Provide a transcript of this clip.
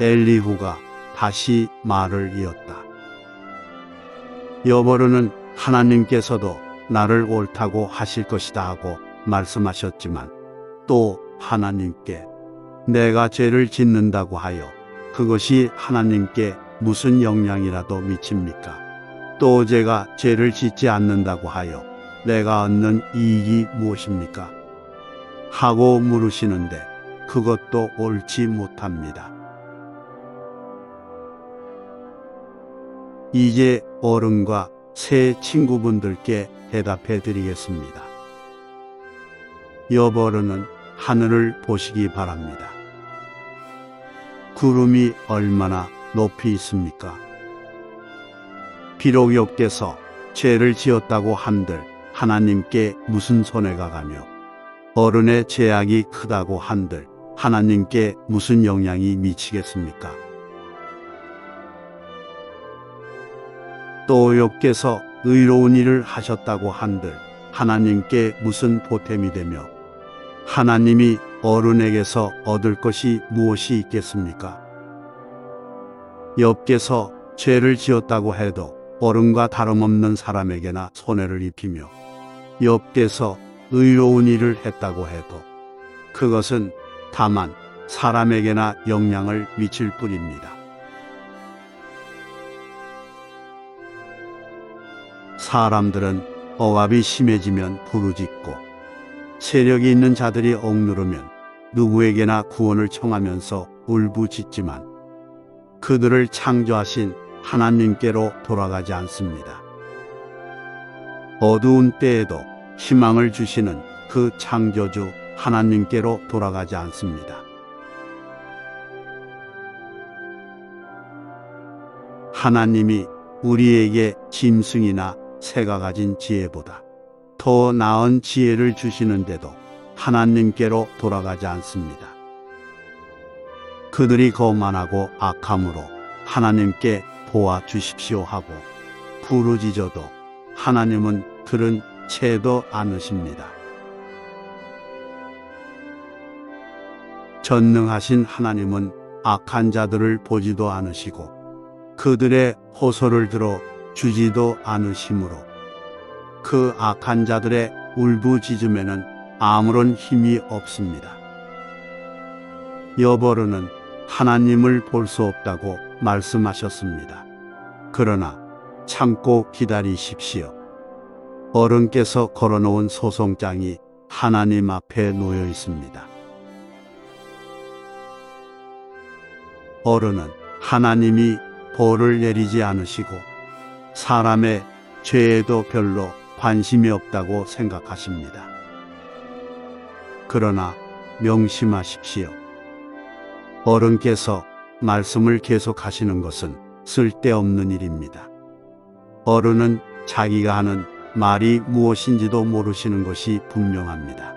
엘리후가 다시 말을 이었다. 여보르는 하나님께서도 나를 옳다고 하실 것이다 하고 말씀하셨지만 또 하나님께 내가 죄를 짓는다고 하여 그것이 하나님께 무슨 영향이라도 미칩니까? 또 제가 죄를 짓지 않는다고 하여 내가 얻는 이익이 무엇입니까? 하고 물으시는데 그것도 옳지 못합니다. 이제 어른과 새 친구분들께 대답해 드리겠습니다. 여버르는 하늘을 보시기 바랍니다. 구름이 얼마나 높이 있습니까? 비록 여께서 죄를 지었다고 한들 하나님께 무슨 손해가 가며 어른의 죄악이 크다고 한들 하나님께 무슨 영향이 미치겠습니까? 또 여께서 의로운 일을 하셨다고 한들 하나님께 무슨 보탬이 되며 하나님이 어른에게서 얻을 것이 무엇이 있겠습니까? 엽께서 죄를 지었다고 해도 어른과 다름없는 사람에게나 손해를 입히며 엽께서 의로운 일을 했다고 해도 그것은 다만 사람에게나 영향을 미칠 뿐입니다. 사람들은 억압이 심해지면 부르짖고 세력이 있는 자들이 억누르면 누구에게나 구원을 청하면서 울부짖지만 그들을 창조하신 하나님께로 돌아가지 않습니다. 어두운 때에도 희망을 주시는 그 창조주 하나님께로 돌아가지 않습니다. 하나님이 우리에게 짐승이나 새가 가진 지혜보다 더 나은 지혜를 주시는데도 하나님께로 돌아가지 않습니다. 그들이 거만하고 악함으로 하나님께 도와 주십시오 하고 부르짖어도 하나님은 들은 채도 않으십니다. 전능하신 하나님은 악한 자들을 보지도 않으시고 그들의 호소를 들어 주지도 않으시므로 그 악한 자들의 울부짖음에는 아무런 힘이 없습니다. 여버르는 하나님을 볼 수 없다고 말씀하셨습니다. 그러나 참고 기다리십시오. 어른께서 걸어놓은 소송장이 하나님 앞에 놓여 있습니다. 어른은 하나님이 벌을 내리지 않으시고 사람의 죄에도 별로 관심이 없다고 생각하십니다. 그러나 명심하십시오. 어른께서 말씀을 계속 하시는 것은 쓸데없는 일입니다. 어른은 자기가 하는 말이 무엇인지도 모르시는 것이 분명합니다.